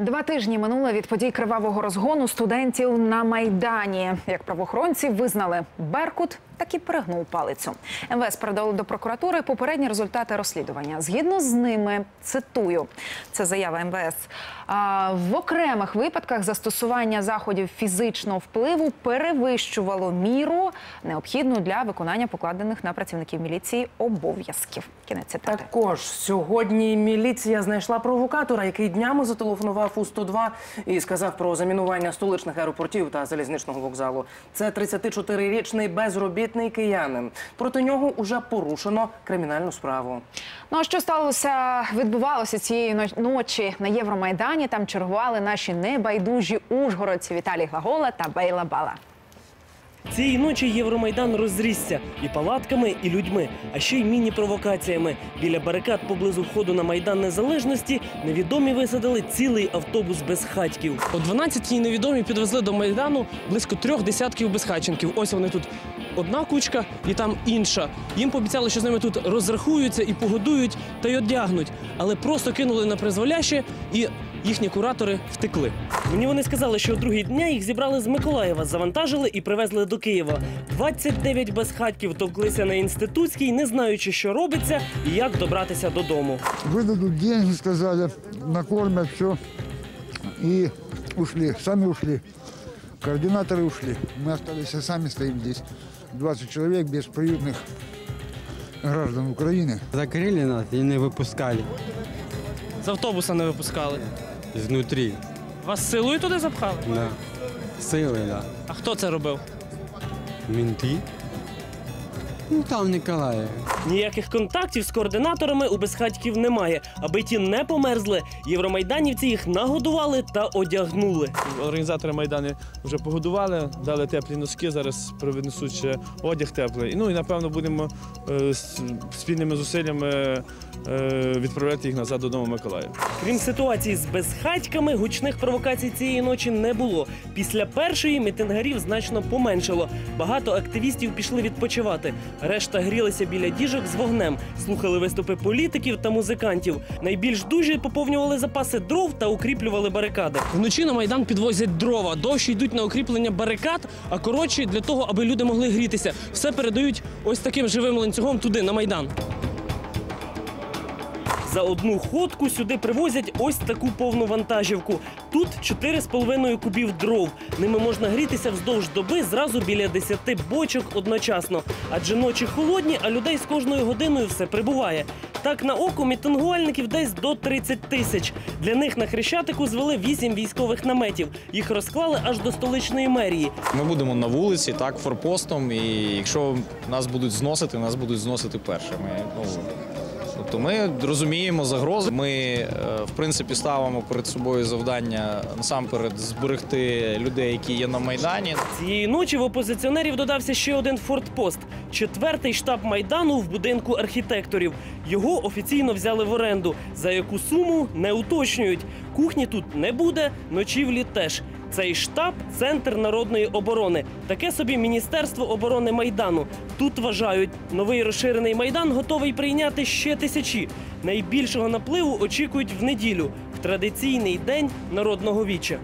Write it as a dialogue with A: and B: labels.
A: Два тижні минуло від подій кривавого розгону студентів на майдані. Як правоохоронці визнали, Беркут таки перегнув палицю. МВС передали до прокуратури попередні результати розслідування. Згідно з ними, цитую, це заява МВС. В окремих випадках застосування заходів фізичного впливу перевищувало міру, необхідну для виконання покладених на працівників міліції обов'язків. Кінець цитати.
B: Також сьогодні міліція знайшла провокатора, який днями зателефонував у 102 і сказав про замінування столичних аеропортів та залізничного вокзалу. Це 34-річний безробітний киянин. Проти нього уже порушено кримінальну справу.
A: Ну а що сталося? Відбувалося цієї но- ночі на Євромайдані. Там чергували наші небайдужі ужгородці Віталій Глагола та Бейла Бала.
C: Цієї ночі Євромайдан розрісся і палатками, і людьми, а ще й міні-провокаціями. Біля барикад поблизу входу на Майдан Незалежності невідомі висадили цілий автобус безхатьків.
D: О 12-й невідомі підвезли до Майдану близько трьох десятків безхатченків. Ось вони тут одна кучка і там інша. Їм пообіцяли, що з ними тут розрахуються і погодують та й одягнуть, але просто кинули на призволяще і їхні куратори втекли.
C: Мені вони сказали, що о другий дня їх зібрали з Миколаєва, завантажили і привезли до Києва. 29 безхатьків товклися на інститутській, не знаючи, що робиться і як добратися додому.
E: Выдадут деньги, сказали, накормят все. И ушли, сами ушли. Координаторы ушли. Мы остались и сами стоим здесь. 20 человек бесприютных граждан Украины.
F: Закрыли нас и не выпускали
D: З автобуса не випускали.
F: изнутри.
D: Вас силою туди запхали?
F: Да. Силы, да.
D: А хто це робив?
F: Менты. Ну, там в Николаеве.
C: Ніяких контактів з координаторами у безхатьків немає. Аби ті не померзли, євромайданівці їх нагодували та одягнули.
G: Організатори Майдану вже погодували, дали теплі носки, зараз принесуть ще одяг теплий. Ну і напевно будемо е, спільними зусиллями е, відправляти їх назад додому Миколаїв.
C: Крім ситуації з безхатьками, гучних провокацій цієї ночі не було. Після першої мітингарів значно поменшало. Багато активістів пішли відпочивати. Решта грілися біля діжок з вогнем, слухали виступи політиків та музикантів. Найбільш дужі поповнювали запаси дров та укріплювали барикади.
D: Вночі на Майдан підвозять дрова, довші йдуть на укріплення барикад, а коротші для того, аби люди могли грітися. Все передають ось таким живим ланцюгом туди, на Майдан.
C: За одну ходку сюди привозять ось таку повну вантажівку. Тут 4,5 кубів дров. Ними можна грітися вздовж доби зразу біля 10 бочок одночасно. Адже ночі холодні, а людей з кожною годиною все прибуває. Так на око мітингувальників десь до 30 тисяч. Для них на Хрещатику звели 8 військових наметів. Їх розклали аж до столичної мерії.
H: Ми будемо на вулиці, так, форпостом, і якщо нас будуть зносити, нас будуть зносити першими. Ну, тобто ми розуміємо загрози. Ми, е, в принципі, ставимо перед собою завдання насамперед зберегти людей, які є на Майдані.
C: Цієї ночі в опозиціонерів додався ще один фортпост четвертий штаб майдану в будинку архітекторів. Його офіційно взяли в оренду. За яку суму не уточнюють. Кухні тут не буде, ночівлі теж. Цей штаб центр народної оборони. Таке собі міністерство оборони майдану. Тут вважають, новий розширений майдан готовий прийняти ще тисячі. Найбільшого напливу очікують в неділю в традиційний день народного віча.